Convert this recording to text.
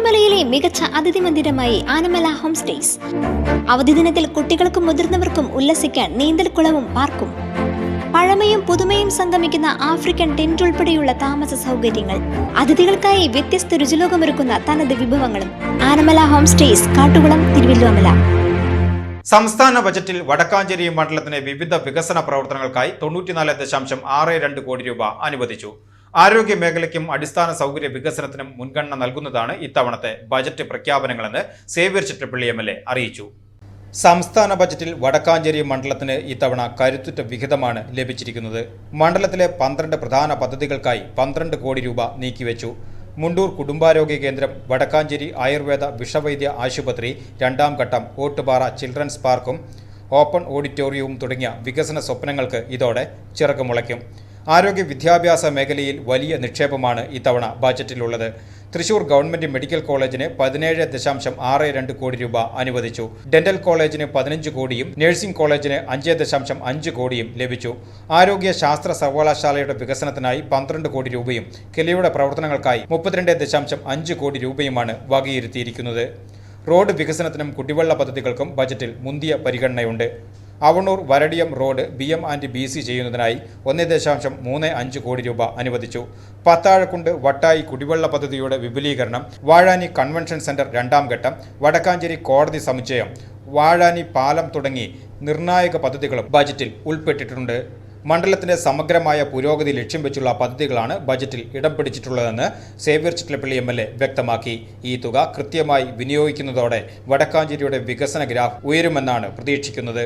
തിരുവല്ലോമലയിലെ മികച്ച അതിഥി മന്ദിരമായി Anamala home stays. അവധി ദിനത്തിൽ കുട്ടികൾക്കും മുതിർന്നവർക്കും ഉല്ലസിക്കാൻ നീന്തൽക്കുളവും പാർക്കും. പഴമയും പുതുമയും സംഗമിക്കുന്ന ആഫ്രിക്കൻ ടെന്റ് ഉൾപ്പെടെയുള്ള താമസ സൗകര്യങ്ങൾ അതിഥികൾക്കായി വ്യത്യസ്ത രുചിലോകമൊരുക്കുന്ന തനത് വിഭവങ്ങളും. Anamala home stays Kattukulam Thiruvalluvamala. സംസ്ഥാന ബജറ്റിൽ വടക്കാഞ്ചേരി മണ്ഡലത്തിന് വിവിധ വികസന പ്രവർത്തനങ്ങൾക്കായി തൊണ്ണൂറ്റിനാല് ദശാംശം ആറ് രണ്ട് കോടി രൂപ അനുവദിച്ചു. ആരോഗ്യ മേഖലയ്ക്കും അടിസ്ഥാന സൗകര്യ വികസനത്തിനും മുൻഗണന നൽകുന്നതാണ് ഇത്തവണത്തെ ബജറ്റ് പ്രഖ്യാപനങ്ങളെന്ന് സേവ്യർ ചിറ്റപ്പള്ളി എം എൽ അറിയിച്ചു. സംസ്ഥാന ബജറ്റിൽ വടക്കാഞ്ചേരി മണ്ഡലത്തിന് ഇത്തവണ കരുത്തുറ്റ വിഹിതമാണ് ലഭിച്ചിരിക്കുന്നത്. മണ്ഡലത്തിലെ പന്ത്രണ്ട് പ്രധാന പദ്ധതികൾക്കായി പന്ത്രണ്ട് കോടി രൂപ നീക്കിവെച്ചു. മുണ്ടൂർ കുടുംബാരോഗ്യ കേന്ദ്രം വടക്കാഞ്ചേരി ആയുർവേദ വിഷവൈദ്യ ആശുപത്രി രണ്ടാം ഘട്ടം ഓട്ടുപാറ ചിൽഡ്രൻസ് പാർക്കും ഓപ്പൺ ഓഡിറ്റോറിയവും തുടങ്ങിയ വികസന സ്വപ്നങ്ങൾക്ക് ഇതോടെ ചിറകുമുളയ്ക്കും ആരോഗ്യ വിദ്യാഭ്യാസ മേഖലയിൽ വലിയ നിക്ഷേപമാണ് ഇത്തവണ ബജറ്റിലുള്ളത്. തൃശൂർ ഗവൺമെന്റ് മെഡിക്കൽ കോളേജിന് പതിനേഴ് ദശാംശം ആറ് രണ്ട് കോടി രൂപ അനുവദിച്ചു. ഡെന്റൽ കോളേജിന് പതിനഞ്ച് കോടിയും നഴ്സിംഗ് കോളേജിന് അഞ്ച് ദശാംശം അഞ്ച് കോടിയും ലഭിച്ചു. ആരോഗ്യ ശാസ്ത്ര സർവകലാശാലയുടെ വികസനത്തിനായി പന്ത്രണ്ട് കോടി രൂപയും കിലയുടെ പ്രവർത്തനങ്ങൾക്കായി മുപ്പത്തിരണ്ട് ദശാംശം അഞ്ച് കോടി രൂപയുമാണ് വകയിരുത്തിയിരിക്കുന്നത്. റോഡ് വികസനത്തിനും കുടിവെള്ള പദ്ധതികൾക്കും ബജറ്റിൽ മുന്തിയ പരിഗണനയുണ്ട്. Avanur Varadiyam road B M and B C ചെയ്യുന്നതിനായി ഒന്ന് ദശാംശം മൂന്ന് അഞ്ച് കോടി രൂപ അനുവദിച്ചു. പത്താഴക്കുണ്ട് വട്ടായി കുടിവെള്ള പദ്ധതിയുടെ വിപുലീകരണം വാഴാനി കൺവെൻഷൻ സെന്റർ രണ്ടാം ഘട്ടം വടക്കാഞ്ചേരി കോടതി സമുച്ചയം വാഴാനി പാലം തുടങ്ങി നിർണായക പദ്ധതികളും ബജറ്റിൽ ഉൾപ്പെട്ടിട്ടുണ്ട്. മണ്ഡലത്തിന്റെ സമഗ്രമായ പുരോഗതി ലക്ഷ്യം വെച്ചുള്ള പദ്ധതികളാണ് ബജറ്റിൽ ഇടം പിടിച്ചിട്ടുള്ളതെന്ന് Xavier Chittilappally M L A വ്യക്തമാക്കി. ഈ തുക കൃത്യമായി വിനിയോഗിക്കുന്നതോടെ വടക്കാഞ്ചേരിയുടെ വികസന ഗ്രാഫ് ഉയരുമെന്നാണ് പ്രതീക്ഷിക്കുന്നത്.